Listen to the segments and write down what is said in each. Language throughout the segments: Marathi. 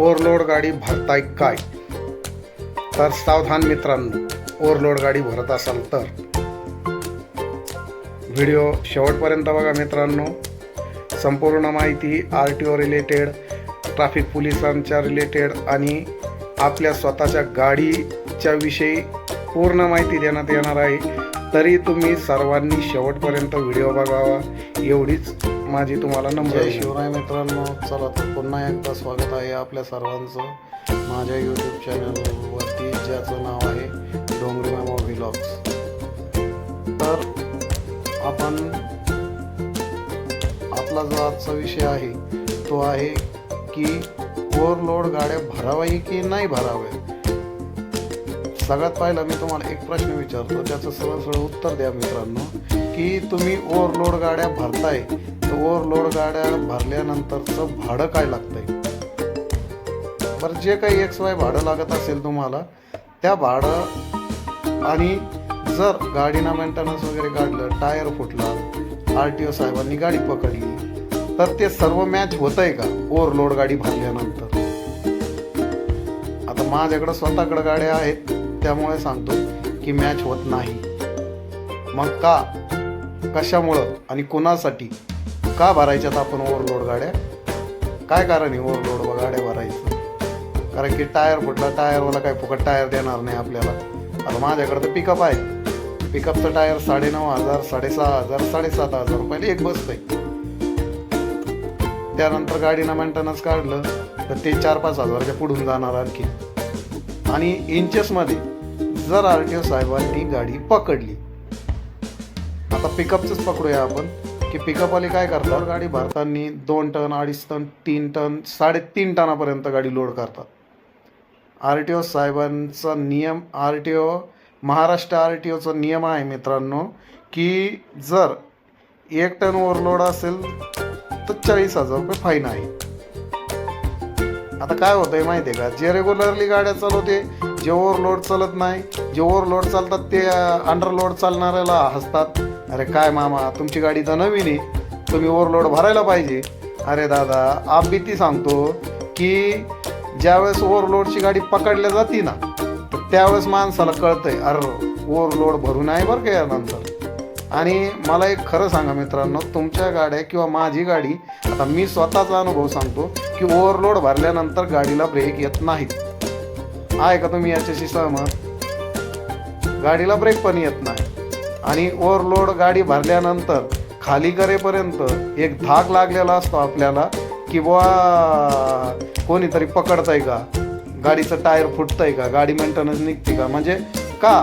ओव्हरलोड गाडी भरताय काय? तर सावधान मित्रांनो ओव्हरलोड गाडी भरत असाल तर. व्हिडिओ शेवटपर्यंत बघा मित्रांनो. संपूर्ण माहिती R T O related traffic पोलिसांच्या रिलेटेड आणि आपल्या स्वतःच्या गाडीच्या विषयी पूर्ण माहिती देण्यात येणार आहे. तरी तुम्ही सर्वांनी शेवटपर्यंत व्हिडिओ बघावा. एवढीच माझी तुम्हाला नंबर शिवराय मित्रांनो चला तर पुन्हा एकदा स्वागत आहे आपल्या सर्वांचं. माझ्या यूट्यूब चॅनलवरती ज्याचं नाव आहे डोंगरी मामा व्हिलॉग्स तर आपण आपला जो आजचा विषय आहे तो आहे की ओव्हरलोड गाड्या भरावाही की नाही भराव्या सगळ्यात पहिला मी तुम्हाला एक प्रश्न विचारतो त्याचं सरळ सरळ उत्तर द्या मित्रांनो की तुम्ही ओव्हरलोड गाड्या भरताय तर ओव्हरलोड गाड्या भरल्यानंतरचं भाडं काय लागतंय? बरं जे काही एक्स वाय भाडं लागत असेल तुम्हाला त्या भाडं आणि जर गाडीना मेंटेनन्स वगैरे काढलं टायर फुटला आर टी ओ साहेबांनी गाडी पकडली तर ते सर्व मॅच होत आहे का ओव्हरलोड गाडी भरल्यानंतर? आता माझ्याकडं स्वतःकडं गाड्या आहेत त्यामुळे सांगतो की मॅच होत नाही. मग का? कशामुळं? आणि कोणासाठी? का भरायच्यात आपण ओव्हरलोड गाड्या? काय कारण आहे ओव्हरलोड गाड्या भरायचं? कारण की टायर फुटला टायरवाला काय फुकट टायर देणार नाही आपल्याला. आता माझ्याकडे तर पिकअप आहे. पिकअपचं टायर साडेनऊ हजार साडेसहा हजार साडेसात हजार रुपयाला एक बसतंय. त्यानंतर गाडीनं मेंटेनन्स काढलं तर ते चार पाच हजारच्या पुढून जाणार आणखी. आणि इंचेसमध्ये जर आर टी ओ साहेबांनी गाडी पकडली. आता पिकअपचंच पकडूया आपण. की पिकअपवाले काय करतात? गाडी भरताना दोन टन अडीच टन तीन टन साडेतीन टनापर्यंत गाडी लोड करतात. आर टी ओ साहेबांचा नियम R T O Maharashtra R T Ocha नियम आहे मित्रांनो की जर एक टन ओव्हरलोड असेल तर चाळीस हजार रुपये फाईन आहे. आता काय होतंय माहिती आहे का? जे रेग्युलरली गाड्या चालवते जे ओव्हरलोड चालत नाही जे ओव्हरलोड चालतात ते अंडरलोड चालणाऱ्याला हसतात. अरे काय मामा तुमची गाडी तर नवीन आहे. तुम्ही ओव्हरलोड भरायला पाहिजे. अरे दादा आप भीती सांगतो की ज्यावेळेस ओव्हरलोडची गाडी पकडल्या जाते ना तर त्यावेळेस माणसाला कळतंय अरे ओव्हरलोड भरून आहे बरं का यानंतर आणि मला एक खरं सांगा मित्रांनो तुमच्या गाड्या किंवा माझी गाडी आता मी स्वतःचा अनुभव सांगतो की ओव्हरलोड भरल्यानंतर गाडीला ब्रेक येत नाहीत. आहे का तुम्ही याच्याशी सहमत. गाडीला ब्रेक पण येत नाही. आणि ओव्हरलोड गाडी भरल्यानंतर खाली करेपर्यंत एक धाक लागलेला असतो आपल्याला की बुवा कोणीतरी पकडतंय का? गाडीचं टायर फुटतंय का? गाडी मेंटेनन्स निघते का? म्हणजे का?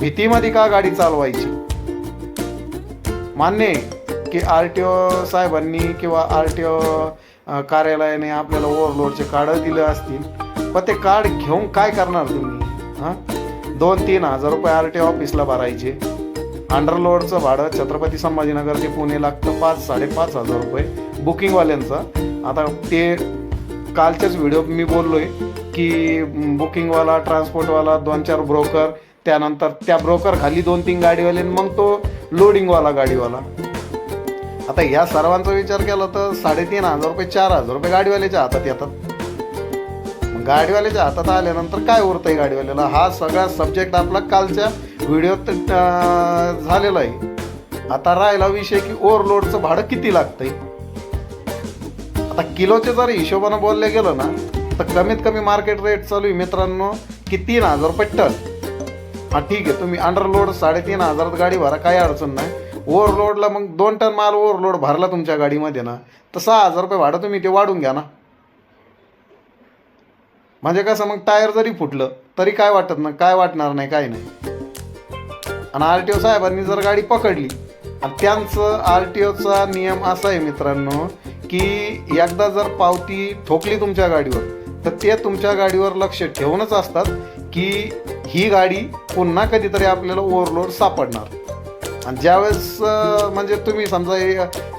भीतीमध्ये का गाडी चालवायची? मान्य की आर टी ओ साहेबांनी किंवा आर टी ओ कार्यालयाने आपल्याला ओव्हरलोडचे कार्ड दिले असतील. मग ते कार्ड घेऊन काय करणार तुम्ही? हां? दोन तीन हजार रुपये आर टी ऑफिसला भरायचे. अंडरलोडचं भाडं छत्रपती संभाजीनगर ते पुणे लागतं पाच साडेपाच हजार रुपये. बुकिंगवाल्यांचं. आता ते कालच्याच व्हिडिओ मी बोललो आहे की बुकिंगवाला ट्रान्सपोर्टवाला दोन चार ब्रोकर त्यानंतर त्या ब्रोकर खाली दोन तीन गाडीवाले मग तो लोडिंगवाला गाडीवाला. आता ह्या सर्वांचा विचार केला तर साडेतीन हजार रुपये चार हजार रुपये गाडीवाल्याच्या हातात येतात. गाडीवाल्याच्या हातात आल्यानंतर काय उरतंय गाडीवाल्याला? हा सगळा सब्जेक्ट आपला कालच्या व्हिडिओत झालेला आहे. आता राहिला विषय की ओव्हरलोडचं भाडं किती लागतंय? आता किलोचे जर हिशोबानं बोलले गेलं ना तर कमीत कमी मार्केट रेट चालू आहे मित्रांनो की तीन हजार रुपये टन. हा ठीक आहे तुम्ही अंडरलोड साडेतीन हजारात गाडी भरा काही अडचण नाही. ओव्हरलोडला मग दोन टन माल ओव्हरलोड भरला तुमच्या गाडीमध्ये ना तर सहा हजार रुपये भाडं तुम्ही ते वाढून घ्या ना. म्हणजे कसं मग टायर जरी फुटलं तरी काय वाटत ना काय वाटणार नाही काय नाही. आणि आर टी ओ साहेबांनी जर गाडी पकडली आणि त्यांचं आर टी ओचा नियम असा आहे मित्रांनो की एकदा जर पावती ठोकली तुमच्या गाडीवर तर ते तुमच्या गाडीवर लक्ष ठेवूनच असतात की ही गाडी पुन्हा कधीतरी आपल्याला ओव्हरलोड सापडणार. आणि ज्यावेळेस म्हणजे तुम्ही समजा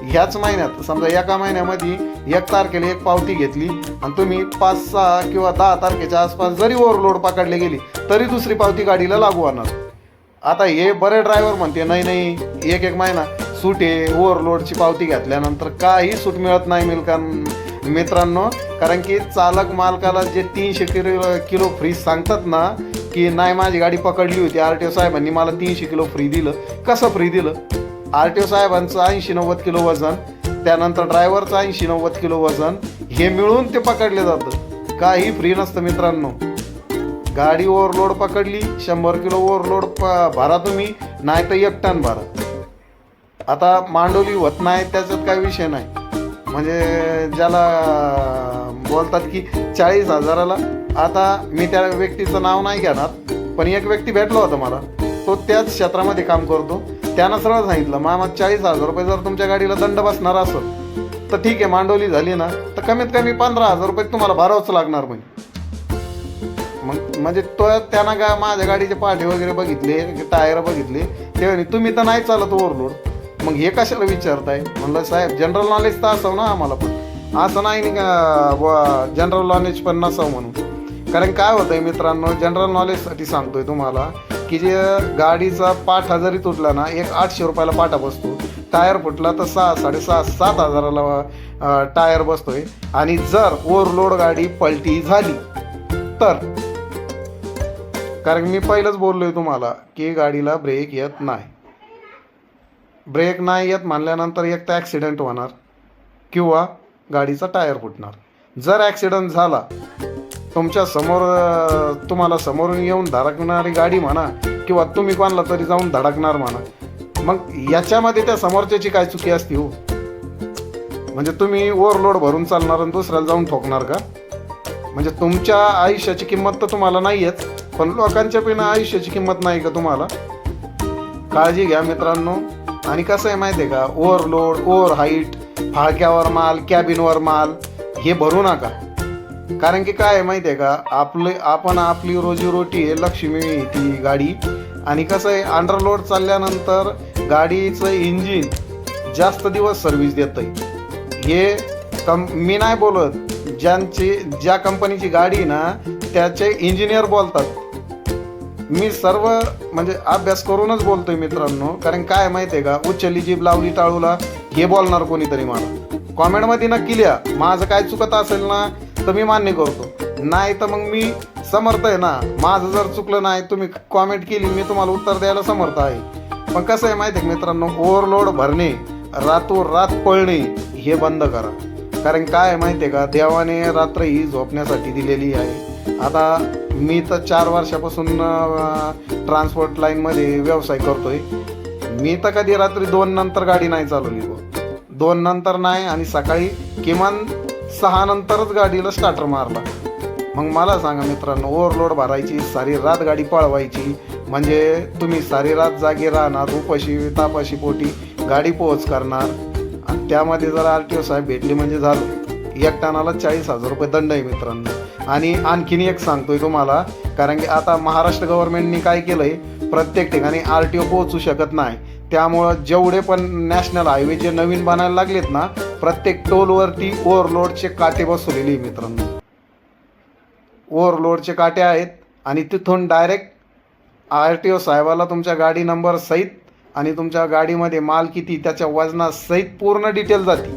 ह्याच महिन्यात समजा एका महिन्यामध्ये एक तारखेला एक पावती घेतली आणि तुम्ही पाच सहा किंवा दहा तारखेच्या आसपास जरी ओव्हरलोड पकडली गेली तरी दुसरी पावती गाडीला लागू होणार. आता हे बरे ड्रायव्हर म्हणते नाही नाही एक एक महिना सूट आहे ओव्हरलोडची पावती घेतल्यानंतर काही सूट मिळत नाही मिळकां मित्रांनो. कारण की चालक मालकाला जे तीनशे किलो किलो फ्री सांगतात ना की नाही माझी गाडी पकडली होती. आर टी ओ साहेबांनी मला तीनशे किलो फ्री दिलं. कसं फ्री दिलं? आर टी ओ साहेबांचं ऐंशी नव्वद किलो वजन त्यानंतर ड्रायव्हरचं ऐंशी नव्वद किलो वजन हे मिळून ते पकडले जातं. काही फ्री नसतं मित्रांनो. गाडी ओव्हरलोड पकडली शंभर किलो ओव्हरलोड प भरा तुम्ही नाही तर एक टन भरा. आता मांडोली होत नाही त्याच्यात काही विषय नाही. म्हणजे ज्याला बोलतात की चाळीस हजाराला आता मी त्या व्यक्तीचं नाव नाही घेणार पण एक व्यक्ती भेटला होता मला. तो त्याच क्षेत्रामध्ये काम करतो. त्यानं सरळ सांगितलं मामा चाळीस हजार रुपये जर तुमच्या गाडीला दंड बसणार असं तर ठीक आहे मांडवली झाली ना तर कमीत कमी पंधरा हजार रुपये तुम्हाला भरावंच लागणार म्हणजे मग म्हणजे तो त्यानं का माझ्या गाडीचे पाठे वगैरे बघितले टायर बघितले ते म्हणे तुम्ही तर नाही चालत ओव्हरलोड मग हे कशाला विचारताय? म्हणलं साहेब जनरल नॉलेज तर असावं ना आम्हाला पण. असं नाही नाही का जनरल नॉलेज पण नसावं म्हणून. कारण काय होतंय मित्रांनो जनरल नॉलेजसाठी सांगतोय तुम्हाला की जे गाडीचा पाठा जरी तुटला ना एक आठशे रुपयाला पाठा बसतो. टायर फुटला तर सहा साडेसहा सात हजाराला टायर बसतोय. आणि जर ओव्हरलोड गाडी पलटी झाली तर? कारण मी पहिलंच बोललोय तुम्हाला की गाडीला ब्रेक येत नाही. ब्रेक नाही येत म्हणल्यानंतर एक तर ॲक्सिडेंट होणार किंवा गाडीचा टायर फुटणार. जर ॲक्सिडंट झाला तुमच्यासमोर तुम्हाला समोरून येऊन धडकणारी गाडी म्हणा किंवा तुम्ही कोणाला तरी जाऊन धडकणार म्हणा मग याच्यामध्ये त्या समोरच्याची काय चुकी असते हो? म्हणजे तुम्ही ओव्हरलोड भरून चालणार आणि दुसऱ्याला जाऊन ठोकणार का? म्हणजे तुमच्या आयुष्याची किंमत तर तुम्हाला नाही आहेत पण लोकांच्या पिणं आयुष्याची किंमत नाही का तुम्हाला? काळजी घ्या मित्रांनो. आणि कसं आहे माहिती आहे का? ओव्हरलोड ओव्हर हाईट फाळक्यावर माल कॅबिनवर माल हे भरू नका. कारण की काय आहे माहिती आहे का? आपले आपण आपली रोजीरोटी आहे लक्ष्मी ती गाडी. आणि कसं आहे अंडरलोड चालल्यानंतर गाडीचं इंजिन जास्त दिवस सर्व्हिस देतं हे कम मी नाही बोलत ज्यांची ज्या कंपनीची गाडी आहे ना त्याचे इंजिनियर बोलतात. मी सर्व म्हणजे अभ्यास करूनच बोलतोय मित्रांनो. कारण काय माहिती आहे का? उच्चली जीभ लावली टाळूला हे बोलणार कोणीतरी मला. कॉमेंटमध्ये नक्की लिहा. माझं काय चुकत असेल ना तर मी मान्य करतो. नाही तर मग मी समर्थ आहे ना. माझं जर चुकलं नाही तुम्ही कॉमेंट केली मी तुम्हाला उत्तर द्यायला समर्थ आहे. पण कसं आहे माहिती आहे का मित्रांनो? ओव्हरलोड भरणे रातोरात पळणे हे बंद करा. कारण काय आहे माहिती आहे का? देवाने रात्र ही झोपण्यासाठी दिलेली आहे. आता मी तर चार वर्षापासून ट्रान्सपोर्ट लाईनमध्ये व्यवसाय करतोय. मी तर कधी रात्री दोन नंतर गाडी नाही चालवली. दोन नंतर नाही आणि सकाळी किमान सहा नंतरच गाडीला स्टार्टर मारला. मग मला सांगा मित्रांनो ओव्हरलोड भरायची सारी रात गाडी पळवायची म्हणजे तुम्ही सारी रात जागी राहणार उपाशी तापाशी पोटी गाडी पोहोच करणार. आणि त्यामध्ये जर आर टी ओ साहेब भेटले म्हणजे झालं. एक टनाला चाळीस हजार रुपये दंड आहे मित्रांनो. आणि आणखीन एक सांगतोय तुम्हाला कारण की आता महाराष्ट्र गव्हर्नमेंटनी काय केलंय प्रत्येक ठिकाणी आर टी ओ पोहोचू शकत नाही. त्यामुळं जेवढे पण नॅशनल हायवे जे नवीन बनायला लागलेत ना प्रत्येक टोलवरती ओव्हरलोडचे काटे बसवलेले मित्रांनो. ओव्हरलोडचे काटे आहेत आणि तिथून डायरेक्ट आर टी ओ साहेबाला तुमच्या गाडी नंबर सहित आणि तुमच्या गाडीमध्ये माल किती त्याच्या वजनासहित पूर्ण डिटेल जाते.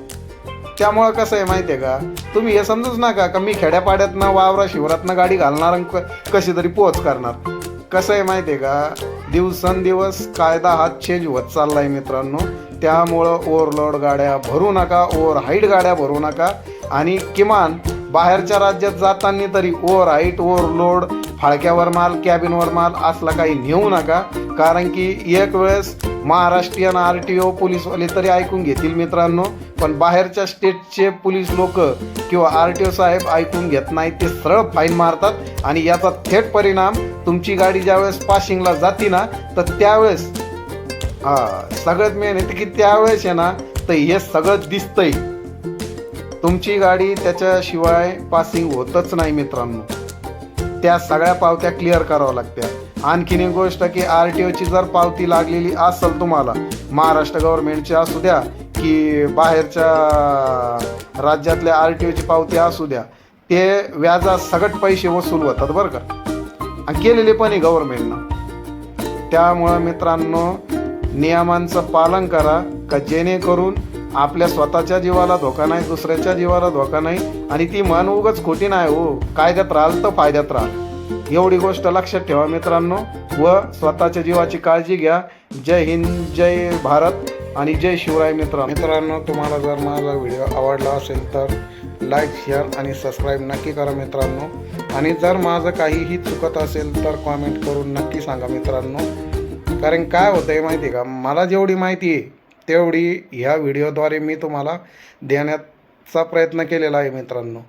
त्यामुळं कसं आहे माहिती आहे का? तुम्ही हे समजूच नका का मी खेड्यापाड्यातनं वावरा शिवरातनं गाडी घालणार आणि कशी तरी पोहोच करणार. कसं आहे माहिती आहे का? दिवसेंदिवस कायदा हा चेंज होत चालला आहे मित्रांनो. त्यामुळं ओव्हरलोड गाड्या भरू नका ओव्हर हाईट गाड्या भरू नका. आणि किमान बाहेरच्या राज्यात जाताना तरी ओव्हर हाईट ओव्हरलोड फाळक्यावर माल कॅबिनवर माल असला काही नेऊ नका. कारण की एक वेळेस महाराष्ट्रीयन आर टी ओ पोलीसवाले तरी ऐकून घेतील मित्रांनो पण बाहेरच्या स्टेटचे पोलीस लोक किंवा आर टी ओ साहेब ऐकून घेत नाही ते सरळ फाईन मारतात आणि याचा थेट परिणाम तुमची गाडी ज्यावेळेस पासिंगला जाते ना तर त्यावेळेस हा सगळ्यात मेन येते की त्यावेळेस आहे ना तर हे सगळं दिसतंय. तुमची गाडी त्याच्याशिवाय पासिंग होतच नाही मित्रांनो. त्या सगळ्या पावत्या क्लिअर कराव्या लागत्या. आणखीन एक गोष्ट की आर टी ओची जर पावती लागलेली असेल तुम्हाला महाराष्ट्र गव्हर्नमेंटची असू द्या की बाहेरच्या राज्यातल्या आर टी ओची पावती असू द्या ते व्याजा सगट पैसे वसूल होतात बरं का. आणि केलेले पण आहे गव्हर्नमेंटनं त्यामुळं मित्रांनो नियमांचं पालन करा का जेणेकरून आपल्या स्वतःच्या जीवाला धोका नाही दुसऱ्याच्या जीवाला धोका नाही आणि ती मन उगच खोटी नाही हो. कायद्यात राहाल तर फायद्यात राहाल. एवढी गोष्ट लक्षात ठेवा मित्रांनो. व स्वतःच्या जीवाची काळजी घ्या. जय हिंद जय भारत आणि जय शिवराय मित्र मित्रांनो तुम्हाला जर माझा व्हिडिओ आवडला असेल तर लाईक शेअर आणि सबस्क्राईब नक्की करा मित्रांनो. आणि जर माझं काहीही चुकत असेल तर कॉमेंट करून नक्की सांगा मित्रांनो. कारण काय होतं आहे माहिती आहे का? मला जेवढी माहिती आहे तेवढी ह्या व्हिडिओद्वारे मी तुम्हाला देण्याचा प्रयत्न केलेला आहे मित्रांनो.